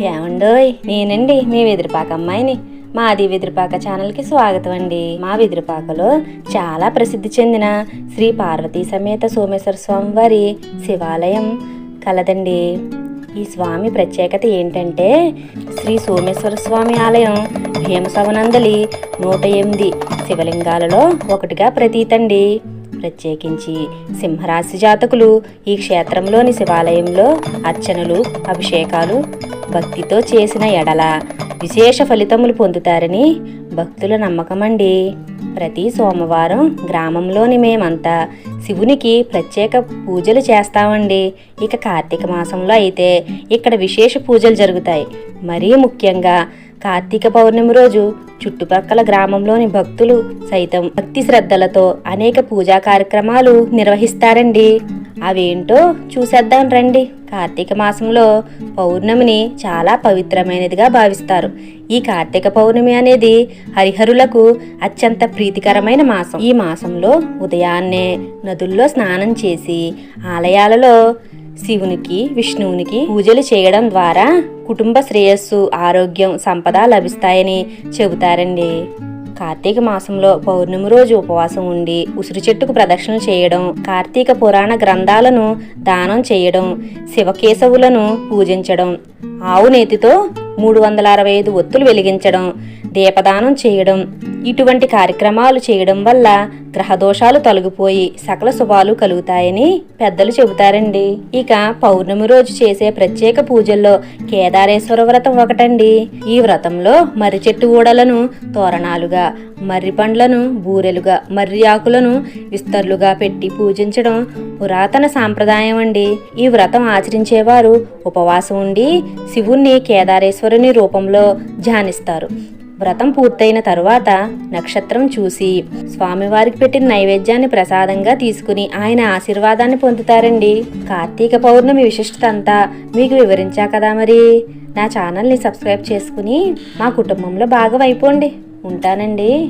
ఏమండోయ్ నేనండి మీ వెదిరిపాక అమ్మాయిని. మాది వెదిరిపాక ఛానల్కి స్వాగతం అండి. మా వెదిరిపాకలో చాలా ప్రసిద్ధి చెందిన శ్రీ పార్వతీ సమేత సోమేశ్వర స్వామి వారి శివాలయం కలదండి. ఈ స్వామి ప్రత్యేకత ఏంటంటే శ్రీ సోమేశ్వర స్వామి ఆలయం భీమసవనందలి నూట ఎనిమిది శివలింగాలలో ఒకటిగా ప్రతీతండి. ప్రత్యేకించి సింహరాశి జాతకులు ఈ క్షేత్రంలోని శివాలయంలో అర్చనలు అభిషేకాలు భక్తితో చేసిన ఎడల విశేష ఫలితములు పొందుతారని భక్తుల నమ్మకమండి. ప్రతి సోమవారం గ్రామంలోని మేమంతా శివునికి ప్రత్యేక పూజలు చేస్తామండి. ఇక కార్తీక మాసంలో అయితే ఇక్కడ విశేష పూజలు జరుగుతాయి. మరీ ముఖ్యంగా కార్తీక పౌర్ణమి రోజు చుట్టుపక్కల గ్రామంలోని భక్తులు సైతం భక్తి శ్రద్ధలతో అనేక పూజా కార్యక్రమాలు నిర్వహిస్తారండి. అవేంటో చూసేద్దాం రండి. కార్తీక మాసంలో పౌర్ణమిని చాలా పవిత్రమైనదిగా భావిస్తారు. ఈ కార్తీక పౌర్ణమి అనేది హరిహరులకు అత్యంత ప్రీతికరమైన మాసం. ఈ మాసంలో ఉదయాన్నే నదుల్లో స్నానం చేసి ఆలయాలలో శివునికి విష్ణువునికి పూజలు చేయడం ద్వారా కుటుంబ శ్రేయస్సు ఆరోగ్యం సంపద లభిస్తాయని చెబుతారండి. కార్తీక మాసంలో పౌర్ణమి రోజు ఉపవాసం ఉండి ఉసిరి చెట్టుకు ప్రదక్షిణ చేయడం కార్తీక పురాణ గ్రంథాలను దానం చేయడం శివకేశవులను పూజించడం ఆవు నేతితో మూడు వందల అరవై ఐదు ఒత్తులు వెలిగించడం దీపదానం చేయడం ఇటువంటి కార్యక్రమాలు చేయడం వల్ల గ్రహదోషాలు తొలగిపోయి సకల శుభాలు కలుగుతాయని పెద్దలు చెబుతారండి. ఇక పౌర్ణమి రోజు చేసే ప్రత్యేక పూజల్లో కేదారేశ్వర వ్రతం ఒకటండి. ఈ వ్రతంలో మర్రి చెట్టు ఊడలను తోరణాలుగా మర్రి పండ్లను బూరెలుగా మర్రి ఆకులను విస్తర్లుగా పెట్టి పూజించడం పురాతన సాంప్రదాయం అండి ఈ వ్రతం ఆచరించేవారు ఉపవాసం ఉండి శివుణ్ణి కేదారేశ్వరుని రూపంలో ధ్యానిస్తారు. వ్రతం పూర్తయిన తరువాత నక్షత్రం చూసి స్వామివారికి పెట్టిన నైవేద్యాన్ని ప్రసాదంగా తీసుకుని ఆయన ఆశీర్వాదాన్ని పొందుతారండి. కార్తీక పౌర్ణమి విశిష్టత అంతా మీకు వివరించా కదా మరి. నా ఛానల్ని సబ్స్క్రైబ్ చేసుకుని మా కుటుంబంలో భాగం అయిపోండి. ఉంటానండి.